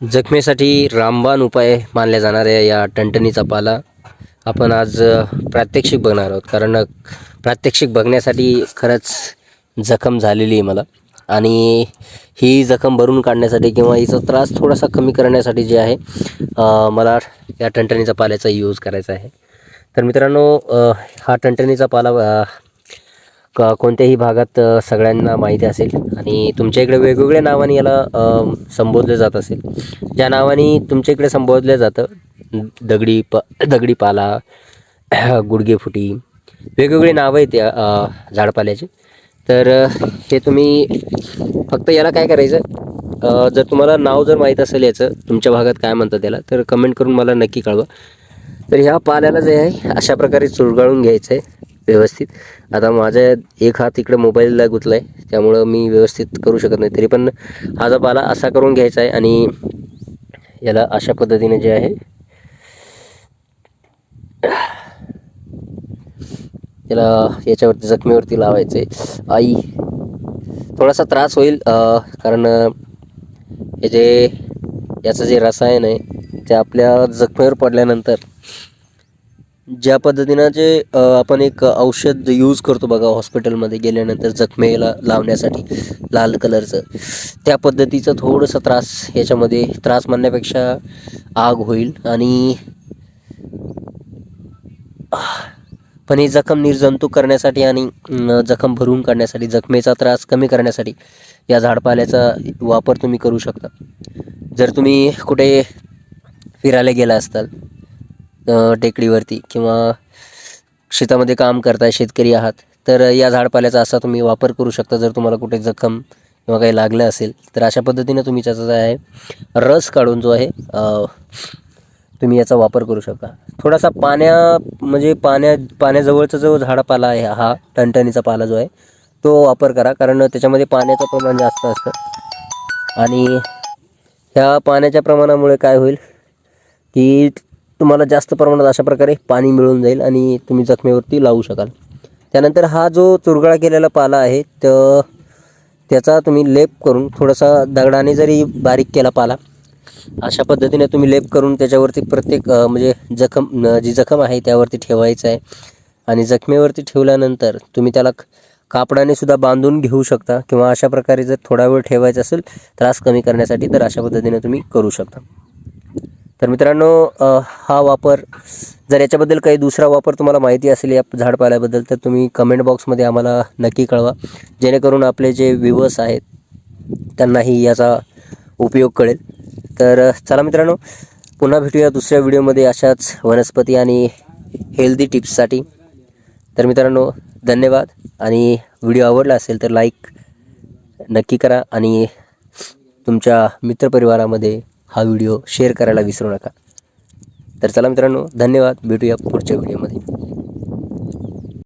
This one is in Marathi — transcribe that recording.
जखमेसाठी रामबाण उपाय मानल्या जाणाऱ्या या टणटणीचा पाला. आपण आज प्रात्यक्षिक बघणार आहोत. कारण प्रात्यक्षिक बघण्यासाठी खरंच जखम झालेली आहे मला. आणि ही जखम भरून काढण्यासाठी किंवा हिचा त्रास थोडासा कमी करण्यासाठी जे आहे मला या टणटणीचा पाल्याचा यूज करायचा आहे. तर मित्रांनो हा टणटणीचा पाला क कोणत्याही भागात सगळ्यांना माहिती असेल आणि तुमच्या इकडे वेगवेगळ्या नावाने याला अ, संबोधले जात असेल. ज्या नावाने तुमच्या इकडे संबोधलं जातं दगडी प दगडी पाला गुडघे वेगवेगळी नावं आहेत या झाडपाल्याची. तर हे तुम्ही फक्त याला काय करायचं? जर तुम्हाला नाव जर माहीत असेल याचं तुमच्या भागात काय म्हणतात त्याला तर कमेंट करून मला नक्की कळवा. तर ह्या पाल्याला जे आहे अशा प्रकारे चुरगाळून घ्यायचं आहे व्यवस्थित. आता माझ्या एक हात इकडे मोबाईलला गुतला आहे त्यामुळं मी व्यवस्थित करू शकत नाही. तरी पण हा जो पाला असा करून घ्यायचा आहे आणि याला अशा पद्धतीने जे आहे याला याच्यावरती जखमेवरती लावायचं. आहे आई थोडासा त्रास होईल कारण हे जे याचं जे रसायन आहे ते आपल्या जखमेवर पडल्यानंतर ज्या पद्धतीनं जे आपण एक औषध यूज करतो बघा हॉस्पिटलमध्ये गेल्यानंतर जखमेला लावण्यासाठी लाल कलरचं त्या पद्धतीचं थोडंसं त्रास याच्यामध्ये त्रास म्हणण्यापेक्षा आग होईल आणि पण ही जखम निर्जंतुक करण्यासाठी आणि जखम भरून काढण्यासाठी जखमेचा त्रास कमी करण्यासाठी या झाडपाल्याचा वापर तुम्ही करू शकता. जर तुम्ही कुठे फिरायला गेला असताल टेकडीवरती किंवा शेतामध्ये काम करताय शेतकरी आहात तर या झाडपाल्याचा असा तुम्ही वापर करू शकता जर तुम्हाला कुठे जखम किंवा काही लागलं असेल तर अशा पद्धतीनं तुम्ही त्याचा जो आहे रस काढून जो आहे तुम्ही याचा वापर करू शकता. थोडासा पाण्या म्हणजे पाण्या पाण्याजवळचा जो झाडापाला आहे हा टणटणीचा पाला जो आहे तो वापर करा कारण त्याच्यामध्ये पाण्याचं प्रमाण जास्त असतं. आणि ह्या पाण्याच्या प्रमाणामुळे काय होईल की तुम्हाला जास्त प्रमाणात अशा प्रकारे पाणी मिळून जाईल आणि तुम्ही जखमेवरती लावू शकाल. त्यानंतर हा जो चुरगळा केलेला पाला आहे तर त्याचा तुम्ही लेप करून थोडासा दगडाने जरी बारीक केला पाला अशा पद्धतीने तुम्ही लेप करून त्याच्यावरती प्रत्येक म्हणजे जखम जी जखम आहे त्यावरती ठेवायचं आहे. आणि जखमेवरती ठेवल्यानंतर तुम्ही त्याला कापडाने सुद्धा बांधून घेऊ शकता किंवा अशा प्रकारे जर थोडा वेळ ठेवायचा असेल त्रास कमी करण्यासाठी तर अशा पद्धतीने तुम्ही करू शकता. तर मित्रांनो हा वापर जर याच्याबद्दल काही दुसरा वापर तुम्हाला माहिती असेल या झाडपाल्याबद्दल तर तुम्ही कमेंट बॉक्समध्ये आम्हाला नक्की कळवा. जेणेकरून आपले जे व्ह्युअर्स आहेत त्यांनाही याचा उपयोग कळेल. तर चला मित्रांनो पुन्हा भेटूया दुसऱ्या व्हिडिओमध्ये अशाच वनस्पती आणि हेल्दी टिप्ससाठी तर मित्रांनो धन्यवाद. आणि व्हिडिओ आवडला असेल तर लाईक नक्की करा. आणि तुमच्या मित्रपरिवारामध्ये हा व्हिडिओ शेअर करायला विसरू नका. तर चला मित्रांनो धन्यवाद. भेटूया पुढच्या व्हिडिओमध्ये.